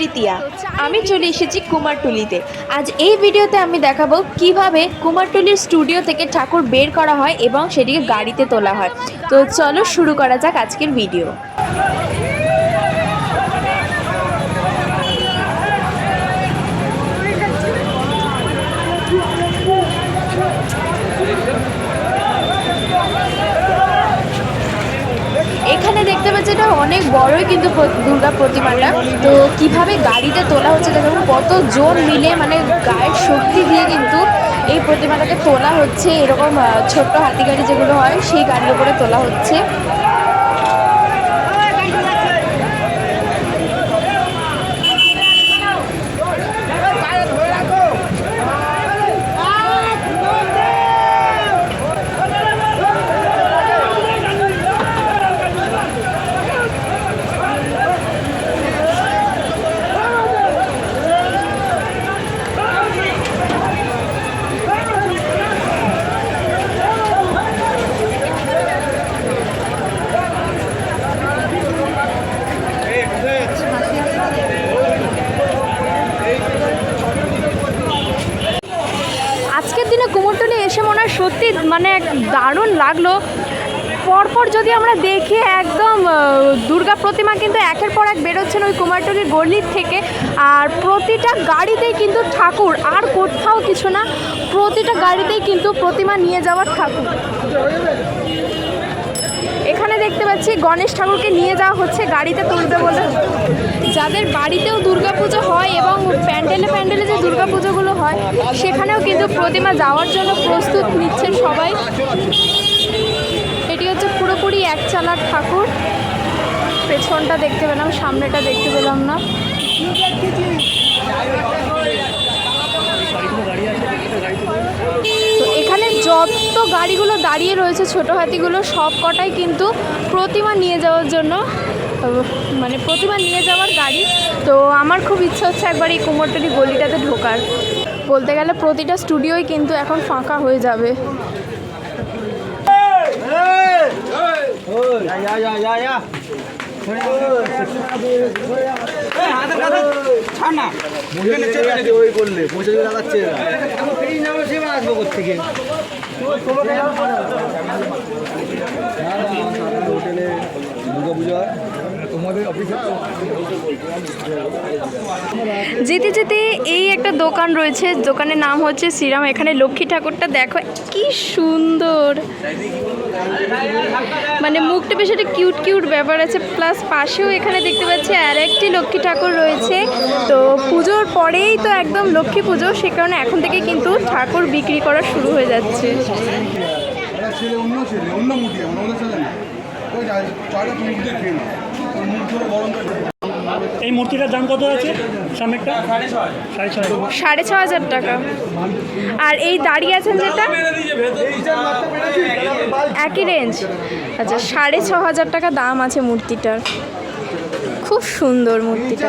তৃতীয়া। আমি চলে এসেছি কুমারটুলিতে। আজ এই ভিডিওতে আমি দেখাবো কীভাবে কুমারটুলির স্টুডিও থেকে ঠাকুর বের করা হয় এবং সেটিকে গাড়িতে তোলা হয়। তো চলো শুরু করা যাক আজকের ভিডিও এখানে দেখতে পাচ্ছি এটা অনেক বড়ই কিন্তু দুর্গা প্রতিমাটা। তো কীভাবে গাড়িতে তোলা হচ্ছে দেখুন কত জোর মিলে মানে গায়ের শক্তি দিয়ে কিন্তু এই প্রতিমাটাকে তোলা হচ্ছে, এরকম ছোট্ট হাতি গাড়ি যেগুলো হয়, সেই গাড়ির উপরে তোলা হচ্ছে আজকের দিনে কুমোরটুলি এসে মনে হয় সত্যি মানে এক দারুণ লাগল। পরপর যদি আমরা দেখি একদম দুর্গা প্রতিমা কিন্তু একের পর এক বেরোচ্ছেন ওই কুমারটুলির গলির থেকে। আর প্রতিটা গাড়িতেই কিন্তু ঠাকুর, আর কোথাও কিছু না। প্রতিটা গাড়িতেই কিন্তু প্রতিমা নিয়ে যাওয়ার ঠাকুর। এখানে দেখতে পাচ্ছি গণেশ ঠাকুরকে নিয়ে যাওয়া হচ্ছে গাড়িতে তুলবে বলে। যাদের বাড়িতেও দুর্গাপুজো হয় এবং প্যান্ডেলে প্যান্ডেলে যে দুর্গাপুজোগুলো হয়, সেখানেও কিন্তু প্রতিমা যাওয়ার জন্য প্রস্তুত নিচ্ছেন সবাই। পুরোপুরি এক চালার ঠাকুর। পেছনটা দেখতে পেলাম, সামনেটা দেখতে পেলাম না। তো এখানে যত গাড়িগুলো দাঁড়িয়ে রয়েছে ছোট হাতিগুলো, সব কটাই কিন্তু প্রতিমা নিয়ে যাওয়ার জন্য মানে প্রতিমা নিয়ে যাওয়ার গাড়ি। তো আমার খুব ইচ্ছা হচ্ছে একবার এই কুমোরটুলি গলিটাতে ঢোকার। বলতে গেলে প্রতিটা স্টুডিওই কিন্তু এখন ফাঁকা হয়ে যাবে। হোটেলে দুর্গা পুজো হয় তোমাদের যেতে যেতে এই একটা দোকান রয়েছে। দোকানের নাম হচ্ছে শ্রীরাম। এখানে লক্ষ্মী ঠাকুরটা দেখো কি সুন্দর। মানে মুখটা বেশ একটা কিউট কিউট ব্যাপার আছে। প্লাস পাশেও এখানে দেখতে পাচ্ছি আর একটি লক্ষ্মী ঠাকুর রয়েছে। তো পুজোর পরেই তো একদম লক্ষ্মী পুজো, সে কারণে এখন থেকে কিন্তু ঠাকুর বিক্রি করা শুরু হয়ে যাচ্ছে। ছেলে, অন্য ছেলে, অন্য মুটি আমার না। ওই মুখ ধরে গরম করে এই মূর্তিটার দাম কত আছে? সামনেটা সাড়ে ছ হাজার টাকা। আর এই দাঁড়িয়ে আছেন যেটা? একই রেঞ্জ আচ্ছা সাড়ে ছ হাজার টাকা দাম আছে মূর্তিটার। খুব সুন্দর মূর্তিটা।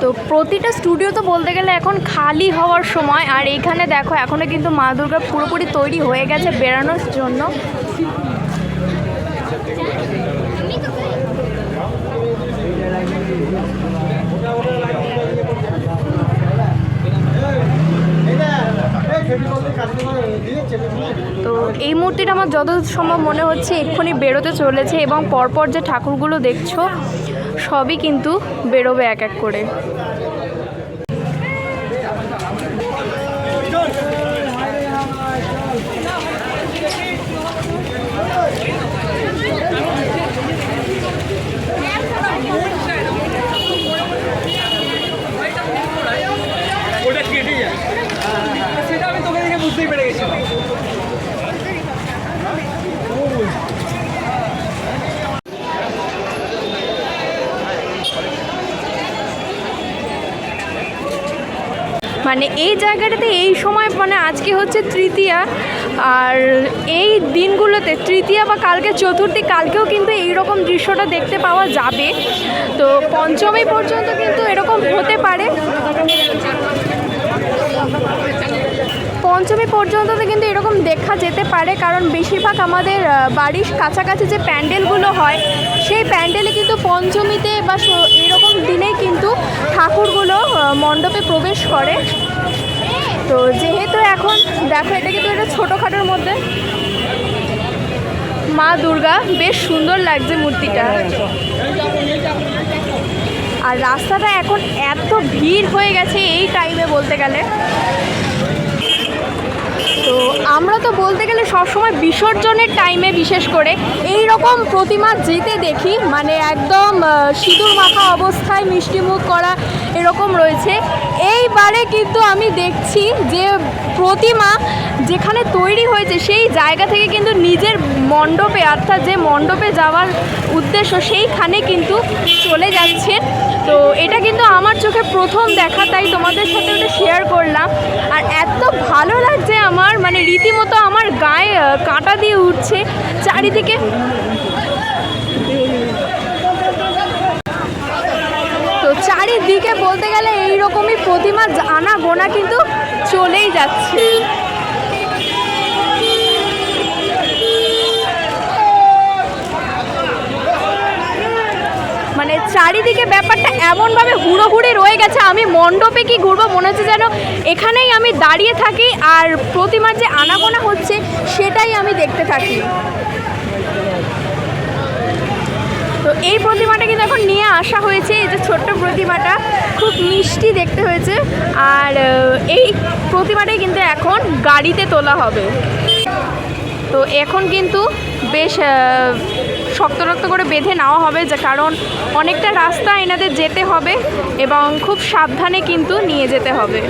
তো প্রতিটা স্টুডিও তো বলতে গেলে এখন খালি হওয়ার সময়, আর এখানে দেখো এখনও কিন্তু মা দুর্গা পুরোপুরি তৈরি হয়ে গেছে বেড়ানোর জন্য। এই মূর্তিটা আমার যত সম্ভব মনে হচ্ছে এক্ষুনি বেরোতে চলেছে এবং পরপর যে ঠাকুরগুলো দেখছ, সবই কিন্তু বেরোবে এক এক করে। মানে এই জায়গাটাতে এই সময় মানে আজকে হচ্ছে তৃতীয়া, আর এই দিনগুলোতে, তৃতীয়া বা কালকে চতুর্থী, কালকেও কিন্তু এই রকম দৃশ্যটা দেখতে পাওয়া যাবে। তো পঞ্চমী পর্যন্ত কিন্তু এরকম হতে পারে। পঞ্চমী পর্যন্ত তো কিন্তু এরকম দেখা যেতে পারে, কারণ বেশিরভাগ আমাদের বাড়ির কাছাকাছি যে প্যান্ডেলগুলো হয়, সেই প্যান্ডেলে কিন্তু পঞ্চমীতে বা দিনেই কিন্তু ঠাকুরগুলো মণ্ডপে প্রবেশ করে। তো যেহেতু এখন, দেখো, এটা কিন্তু একটা ছোটোখাটোর মধ্যে। মা দুর্গা, বেশ সুন্দর লাগছে মূর্তিটা। আর রাস্তাটা এখন এত ভিড় হয়ে গেছে এই টাইমে বলতে গেলে। আমরা তো বলতে গেলে সবসময় বিসর্জনের টাইমে বিশেষ করে এই রকম প্রতিমা যেতে দেখি মানে একদম সিঁদুর মাখা অবস্থায় মিষ্টিমুখ করা এরকম রয়েছে। এইবারে কিন্তু আমি দেখছি যে প্রতিমা যেখানে তৈরি হয়েছে, সেই জায়গা থেকে কিন্তু নিজের মণ্ডপে, অর্থাৎ যে মণ্ডপে যাওয়ার উদ্দেশ্য, সেইখানে কিন্তু চলে যাচ্ছেন। তো এটা কিন্তু আমার চোখে প্রথম দেখা, তাই তোমাদের সাথে ওটা শেয়ার করলাম। আর এত ভালো লাগছে আমার মানে রীতিমতো আমার গায়ে কাঁটা দিয়ে উঠছে চারিদিকে। তো চারিদিকে বলতে গেলে এইরকমই প্রতিমা আনা গোনা কিন্তু চলেই যাচ্ছে মানে চারিদিকে এমনভাবে হুড়োহুড়ি রয়ে গেছে, আমি মণ্ডপে কি ঘুরবো? মনে হচ্ছে যেন এখানেই আমি দাঁড়িয়ে থাকি আর প্রতিমার যে আনাগোনা হচ্ছে, সেটাই আমি দেখতে থাকি। তো এই প্রতিমাটা কিন্তু এখন নিয়ে আসা হয়েছে, এই যে ছোট্ট প্রতিমাটা, খুব মিষ্টি দেখতে হয়েছে। আর এই প্রতিমাটাই কিন্তু এখন গাড়িতে তোলা হবে। তো এখন কিন্তু বেশ শক্ত, রক্ত করে বেঁধে নেওয়া হবে, যে কারণ অনেকটা রাস্তা এনাদের যেতে হবে এবং খুব সাবধানে কিন্তু নিয়ে যেতে হবে।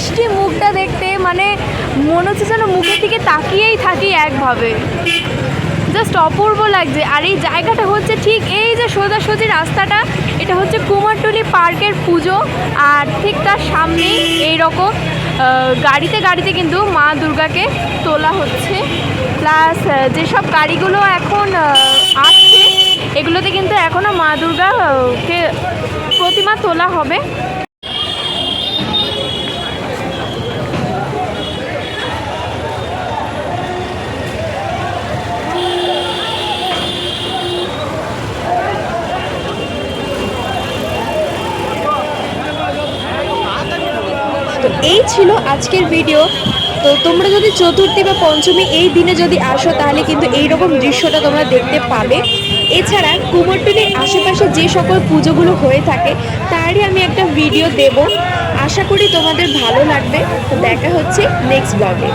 মিষ্টি মুখটা দেখতে মানে মনে হচ্ছে যেন মুখের দিকে তাকিয়েই থাকি একভাবে। জাস্ট অপূর্ব লাগছে। আর এই জায়গাটা হচ্ছে ঠিক এই যে সোজাসুজি রাস্তাটা, এটা হচ্ছে কুমারটুলি পার্কের পুজো। আর ঠিক তার সামনেই এই রকম গাড়িতে গাড়িতে কিন্তু মা দুর্গাকে তোলা হচ্ছে। প্লাস যেসব গাড়িগুলো এখন আসছে, এগুলোতে কিন্তু এখনও মা দুর্গাকে প্রতিমা তোলা হবে। এই ছিল আজকের ভিডিও তো তোমরা যদি চতুর্থী বা পঞ্চমী এই দিনে যদি আসো, তাহলে কিন্তু এই রকম দৃশ্যটা তোমরা দেখতে পাবে। এছাড়া কুমোরটুলির আশেপাশে যে সকল পুজোগুলো হয়ে থাকে, তারই আমি একটা ভিডিও দেব। আশা করি তোমাদের ভালো লাগবে। তো দেখা হচ্ছে নেক্সট ব্লগে